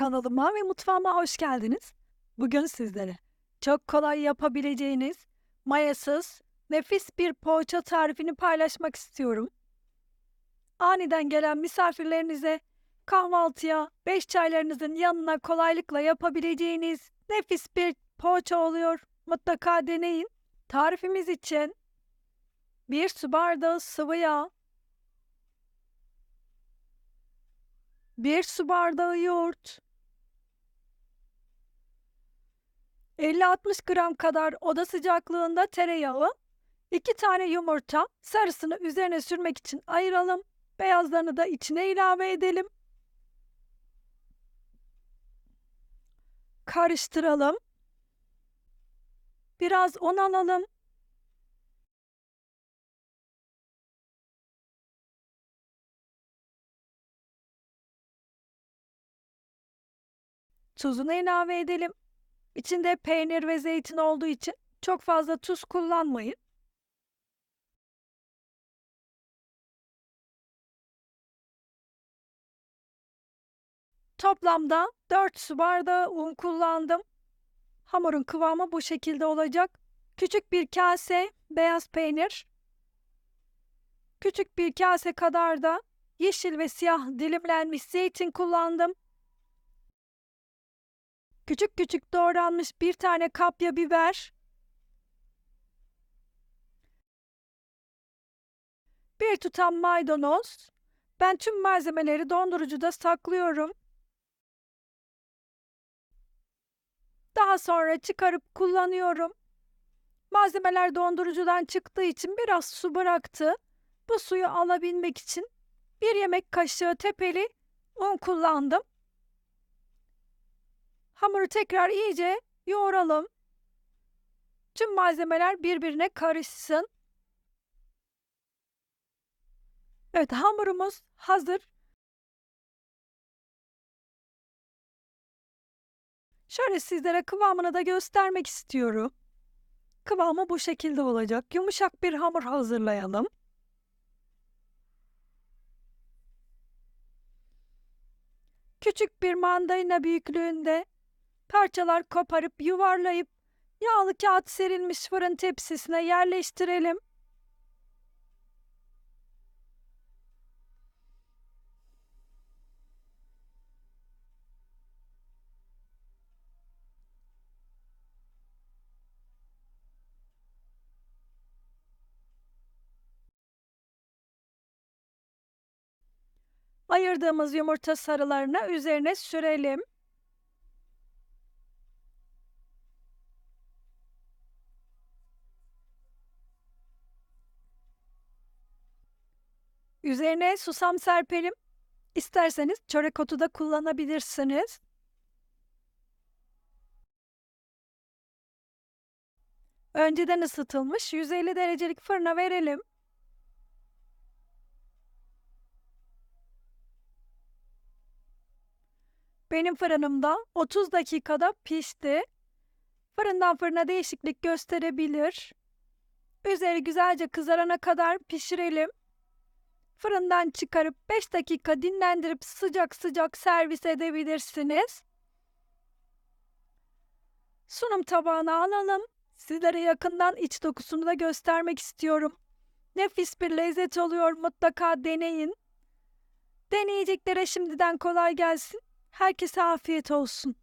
Kanalıma ve mutfağıma hoş geldiniz. Bugün sizlere çok kolay yapabileceğiniz mayasız nefis bir poğaça tarifini paylaşmak istiyorum. Aniden gelen misafirlerinize kahvaltıya, beş çaylarınızın yanına kolaylıkla yapabileceğiniz nefis bir poğaça oluyor. Mutlaka deneyin. Tarifimiz için bir su bardağı sıvı yağ, bir su bardağı yoğurt, 50-60 gram kadar oda sıcaklığında tereyağı, 2 tane yumurta, sarısını üzerine sürmek için ayıralım. Beyazlarını da içine ilave edelim. Karıştıralım. Biraz un alalım. Tuzunu ilave edelim. İçinde peynir ve zeytin olduğu için çok fazla tuz kullanmayın. Toplamda 4 su bardağı un kullandım. Hamurun kıvamı bu şekilde olacak. Küçük bir kase beyaz peynir. Küçük bir kase kadar da yeşil ve siyah dilimlenmiş zeytin kullandım. Küçük küçük doğranmış bir tane kapya biber. Bir tutam maydanoz. Ben tüm malzemeleri dondurucuda saklıyorum. Daha sonra çıkarıp kullanıyorum. Malzemeler dondurucudan çıktığı için biraz su bıraktı. Bu suyu alabilmek için bir yemek kaşığı tepeli un kullandım. Hamuru tekrar iyice yoğuralım. Tüm malzemeler birbirine karışsın. Evet hamurumuz hazır. Şöyle sizlere kıvamını da göstermek istiyorum. Kıvamı bu şekilde olacak. Yumuşak bir hamur hazırlayalım. Küçük bir mandalina büyüklüğünde parçalar koparıp yuvarlayıp yağlı kağıt serilmiş fırın tepsisine yerleştirelim. Ayırdığımız yumurta sarılarını üzerine sürelim. Üzerine susam serpelim. İsterseniz çörek otu da kullanabilirsiniz. Önceden ısıtılmış 150 derecelik fırına verelim. Benim fırınımda 30 dakikada pişti. Fırından fırına değişiklik gösterebilir. Üzeri güzelce kızarana kadar pişirelim. Fırından çıkarıp 5 dakika dinlendirip sıcak sıcak servis edebilirsiniz. Sunum tabağına alalım. Sizlere yakından iç dokusunu da göstermek istiyorum. Nefis bir lezzet oluyor mutlaka deneyin. Deneyeceklere şimdiden kolay gelsin. Herkese afiyet olsun.